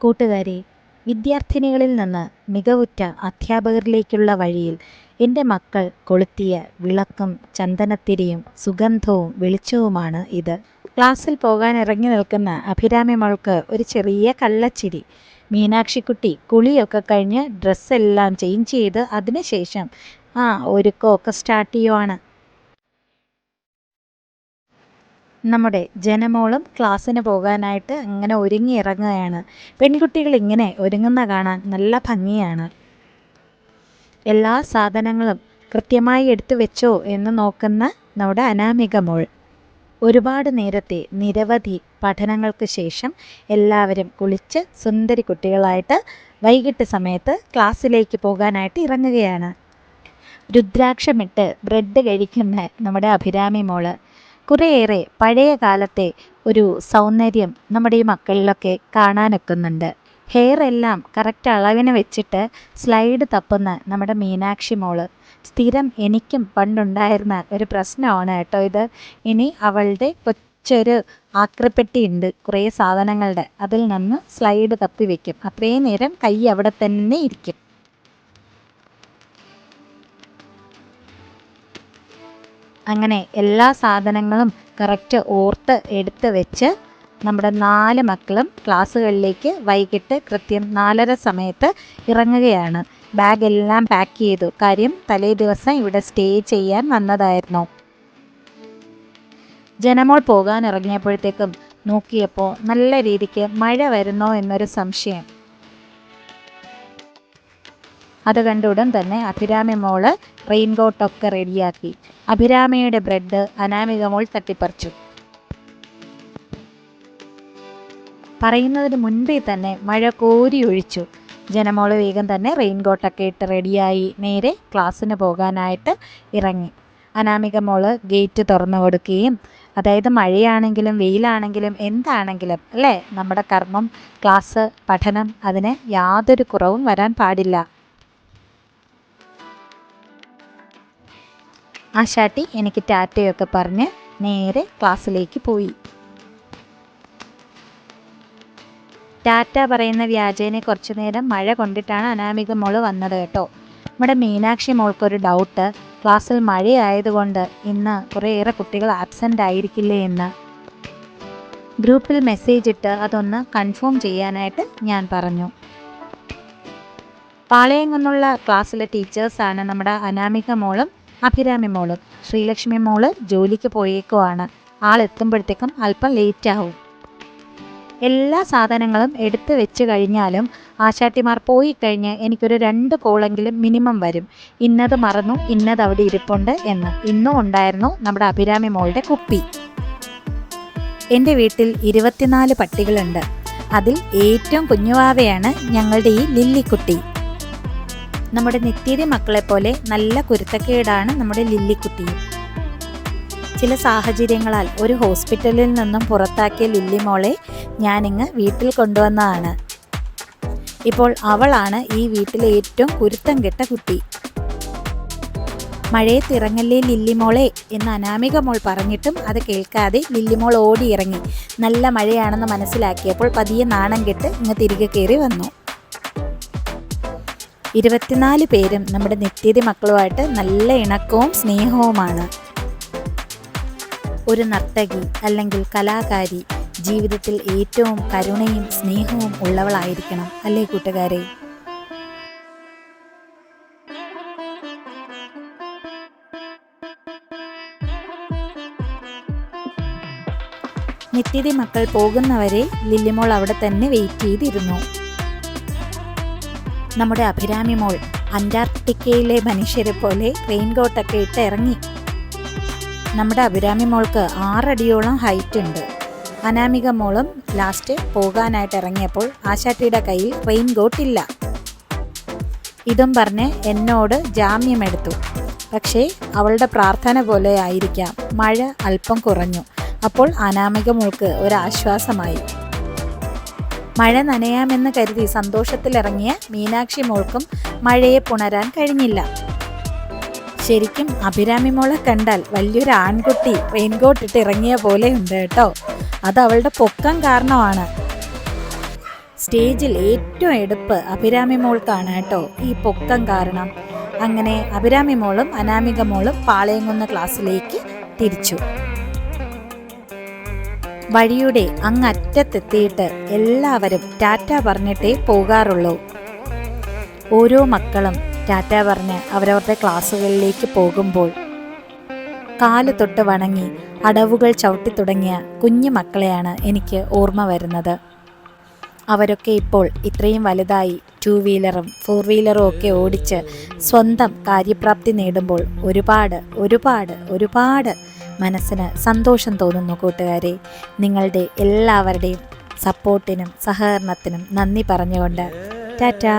കൂട്ടുകാരെ വിദ്യാർത്ഥിനികളിൽ നിന്ന് മികവുറ്റ അധ്യാപകരിലേക്കുള്ള വഴിയിൽ എന്റെ മക്കൾ കൊളുത്തിയ വിളക്കും ചന്ദനത്തിരിയും സുഗന്ധവും വെളിച്ചവുമാണ് ഇത്. ക്ലാസ്സിൽ പോകാൻ ഇറങ്ങി നിൽക്കുന്ന അഭിരാമി മോൾക്ക് ഒരു ചെറിയ കള്ളച്ചിരി. മീനാക്ഷിക്കുട്ടി കുളിയൊക്കെ കഴിഞ്ഞ് ഡ്രസ്സെല്ലാം ചേഞ്ച് ചെയ്ത് അതിനുശേഷം ആ ഒരുക്കമൊക്കെ സ്റ്റാർട്ട് ചെയ്യുവാണ്. നമ്മുടെ ജനമോളും ക്ലാസ്സിന് പോകാനായിട്ട് ഇങ്ങനെ ഒരുങ്ങി ഇറങ്ങുകയാണ്. പെൺകുട്ടികൾ ഇങ്ങനെ ഒരുങ്ങുന്ന കാണാൻ നല്ല ഭംഗിയാണ്. എല്ലാ സാധനങ്ങളും കൃത്യമായി എടുത്തു വെച്ചോ എന്ന് നോക്കുന്ന നമ്മുടെ അനാമിക മോൾ. ഒരുപാട് നേരത്തെ നിരവധി പഠനങ്ങൾക്ക് ശേഷം എല്ലാവരും കുളിച്ച് സുന്ദരി കുട്ടികളായിട്ട് വൈകിട്ട് സമയത്ത് ക്ലാസ്സിലേക്ക് പോകാനായിട്ട് ഇറങ്ങുകയാണ്. രുദ്രാക്ഷമിട്ട് ബ്രെഡ് കഴിക്കുന്ന നമ്മുടെ അഭിരാമി മോൾ കുറേയേറെ പഴയ കാലത്തെ ഒരു സൗന്ദര്യം നമ്മുടെ ഈ മക്കളിലൊക്കെ കാണാനൊക്കുന്നുണ്ട്. ഹെയർ എല്ലാം കറക്റ്റ് അളവിന് വെച്ചിട്ട് സ്ലൈഡ് തപ്പുന്ന നമ്മുടെ മീനാക്ഷി മോൾ. സ്ഥിരം എനിക്കും പണ്ടുണ്ടായിരുന്ന ഒരു പ്രശ്നമാണ് കേട്ടോ ഇത്. ഇനി അവളുടെ കൊച്ചൊരു ആക്രിപ്പെട്ടിയുണ്ട് കുറേ സാധനങ്ങളുടെ. അതിൽ നിന്ന് സ്ലൈഡ് തപ്പി വെക്കും. അത്രയും നേരം കൈ അവിടെ തന്നെ ഇരിക്കും. അങ്ങനെ എല്ലാ സാധനങ്ങളും കറക്റ്റ് ഓർത്ത് എടുത്ത് വെച്ച് നമ്മുടെ നാല് മക്കളും ക്ലാസ്സുകളിലേക്ക് വൈകിട്ട് കൃത്യം നാലര സമയത്ത് ഇറങ്ങുകയാണ്. ബാഗെല്ലാം പാക്ക് ചെയ്തു. കാര്യം തലേ ദിവസം ഇവിടെ സ്റ്റേ ചെയ്യാൻ വന്നതായിരുന്നു. ജനമോൾ പോകാൻ ഇറങ്ങിയപ്പോഴത്തേക്കും നോക്കിയപ്പോൾ നല്ല രീതിക്ക് മഴ വരുന്നോ എന്നൊരു സംശയം. അത് കണ്ട ഉടൻ തന്നെ അഭിരാമി മോൾ റെയിൻകോട്ടൊക്കെ റെഡിയാക്കി. അഭിരാമിയുടെ ബ്രെഡ് അനാമിക മോൾ തട്ടിപ്പറിച്ചു. പറയുന്നതിന് മുൻപേ തന്നെ മഴ കോരി ഒഴിച്ചു. ജനമോൾ വേഗം തന്നെ റെയിൻകോട്ടൊക്കെ ഇട്ട് റെഡിയായി. നേരെ ക്ലാസ്സിന് പോകാനായിട്ട് ഇറങ്ങി. അനാമിക മോൾ ഗേറ്റ് തുറന്നു കൊടുക്കുകയും അതായത് മഴയാണെങ്കിലും വെയിലാണെങ്കിലും എന്താണെങ്കിലും അല്ലേ? നമ്മുടെ കർമ്മം ക്ലാസ് പഠനം അതിന് യാതൊരു കുറവും വരാൻ പാടില്ല. ആശാട്ടി എനിക്ക് ടാറ്റയൊക്കെ പറഞ്ഞ് നേരെ ക്ലാസ്സിലേക്ക് പോയി. ടാറ്റ പറയുന്ന വ്യാജേനെ കുറച്ചു നേരം മഴ കൊണ്ടിട്ടാണ് അനാമിക മോൾ വന്നത് കേട്ടോ. നമ്മുടെ മീനാക്ഷി മോൾക്കൊരു ഡൗട്ട് ക്ലാസ്സിൽ മഴയായതുകൊണ്ട് ഇന്ന് കുറേയേറെ കുട്ടികൾ ആബ്സെന്റ് ആയിരിക്കില്ലേ എന്ന്. ഗ്രൂപ്പിൽ മെസ്സേജ് ഇട്ട് അതൊന്ന് കൺഫേം ചെയ്യാനായിട്ട് ഞാൻ പറഞ്ഞു. പാളയം നിന്നുള്ള ക്ലാസ്സിലെ ടീച്ചേഴ്സാണ് നമ്മുടെ അനാമിക മോളും അഭിരാമി മോൾ ശ്രീലക്ഷ്മി മോൾ ജോലിക്ക് പോയേക്കുവാണ്. ആൾ ആളെത്തുമ്പോഴത്തേക്കും അല്പം ലേറ്റ് ആവും എല്ലാ സാധനങ്ങളും എടുത്തു വെച്ച് കഴിഞ്ഞാലും ആശാട്ടിമാർ പോയി കഴിഞ്ഞ് എനിക്കൊരു രണ്ട് കോളെങ്കിലും മിനിമം വരും. ഇന്നത് മറന്നു ഇന്നത് അവിടെ ഇരിപ്പുണ്ട് എന്ന്. ഇന്നും ഉണ്ടായിരുന്നു നമ്മുടെ അഭിരാമി മോളുടെ കുപ്പി. എന്റെ വീട്ടിൽ ഇരുപത്തിനാല് പട്ടികളുണ്ട്. അതിൽ ഏറ്റവും കുഞ്ഞുവാവയാണ് ഞങ്ങളുടെ ഈ ലില്ലിക്കുട്ടി. നമ്മുടെ നിത്യതി മക്കളെ പോലെ നല്ല കുരുത്തക്കേടാണ് നമ്മുടെ ലില്ലിക്കുട്ടിയും ചില സാഹചര്യങ്ങളാൽ ഒരു ഹോസ്പിറ്റലിൽ നിന്നും പുറത്താക്കിയ ലില്ലിമോളെ ഞാനിങ്ങ് വീട്ടിൽ കൊണ്ടുവന്നതാണ്. ഇപ്പോൾ അവളാണ് ഈ വീട്ടിലെ ഏറ്റവും കുരുത്തം കെട്ട കുട്ടി. മഴയത്തിറങ്ങല്ലേ ലില്ലിമോളെ എന്ന് അനാമിക മോൾ പറഞ്ഞിട്ടും അത് കേൾക്കാതെ ലില്ലിമോൾ ഓടിയിറങ്ങി. നല്ല മഴയാണെന്ന് മനസ്സിലാക്കിയപ്പോൾ പതിയെ നാണം കെട്ട് ഇങ്ങ് തിരികെ കയറി വന്നു. ഇരുപത്തിനാല് പേരും നമ്മുടെ നിത്യതി മക്കളുമായിട്ട് നല്ല ഇണക്കവും സ്നേഹവുമാണ്. ഒരു നർത്തകി അല്ലെങ്കിൽ കലാകാരി ജീവിതത്തിൽ ഏറ്റവും കരുണയും സ്നേഹവും ഉള്ളവളായിരിക്കണം അല്ലേ കൂട്ടുകാരെ? നിത്യതി മക്കൾ പോകുന്നവരെ ലില്ലിമോൾ അവിടെ തന്നെ വെയിറ്റ് ചെയ്തിരുന്നു. നമ്മുടെ അഭിരാമി മോൾ അന്റാർട്ടിക്കയിലെ മനുഷ്യരെ പോലെ റെയിൻകോട്ടൊക്കെ ഇട്ട് ഇറങ്ങി. നമ്മുടെ അഭിരാമി മോൾക്ക് ആറടിയോളം ഹൈറ്റ് ഉണ്ട്. അനാമിക മോളും ലാസ്റ്റ് പോകാനായിട്ട് ഇറങ്ങിയപ്പോൾ ആശാട്ടിയുടെ കയ്യിൽ റെയിൻകോട്ട് ഇല്ല. ഇതും പറഞ്ഞ് എന്നോട് ജാമ്യമെടുത്തു. പക്ഷേ അവളുടെ പ്രാർത്ഥന പോലെ ആയിരിക്കാം. മഴ അല്പം കുറഞ്ഞു. അപ്പോൾ അനാമിക മോൾക്ക് ഒരാശ്വാസമായി. മഴ നനയാമെന്ന് കരുതി സന്തോഷത്തിലിറങ്ങിയ മീനാക്ഷി മോൾക്കും മഴയെ പുണരാൻ കഴിഞ്ഞില്ല. ശരിക്കും അഭിരാമി മോളെ കണ്ടാൽ വലിയൊരു ആൺകുട്ടി റെയിൻകോട്ട് ഇട്ട് ഇറങ്ങിയ പോലെ ഉണ്ട് കേട്ടോ. അത് അവളുടെ പൊക്കം കാരണമാണ്. സ്റ്റേജിൽ ഏറ്റവും എടുപ്പ് അഭിരാമി മോൾക്കാണ് കേട്ടോ ഈ പൊക്കം കാരണം. അങ്ങനെ അഭിരാമി മോളും അനാമിക മോളും പാളയംകുന്ന ക്ലാസ്സിലേക്ക് തിരിച്ചു. വഴിയുടെ അങ്ങറ്റത്തെത്തിയിട്ട് എല്ലാവരും ടാറ്റ പറഞ്ഞിട്ടേ പോകാറുള്ളൂ. ഓരോ മക്കളും ടാറ്റ പറഞ്ഞ് അവരവരുടെ ക്ലാസ്സുകളിലേക്ക് പോകുമ്പോൾ കാൽ തൊട്ട് വണങ്ങി അടവുകൾ ചവിട്ടി തുടങ്ങിയ കുഞ്ഞു മക്കളെയാണ് എനിക്ക് ഓർമ്മ വരുന്നത്. അവരൊക്കെ ഇപ്പോൾ ഇത്രയും വലുതായി ടു വീലറും ഫോർ വീലറും ഒക്കെ ഓടിച്ച് സ്വന്തം കാര്യപ്രാപ്തി നേടുമ്പോൾ ഒരുപാട് ഒരുപാട് ഒരുപാട് മനസ്സിന് സന്തോഷം തോന്നുന്നു കൂട്ടുകാരെ. നിങ്ങളുടെ എല്ലാവരുടെയും സപ്പോർട്ടിനും സഹകരണത്തിനും നന്ദി പറഞ്ഞുകൊണ്ട് ടാറ്റാ.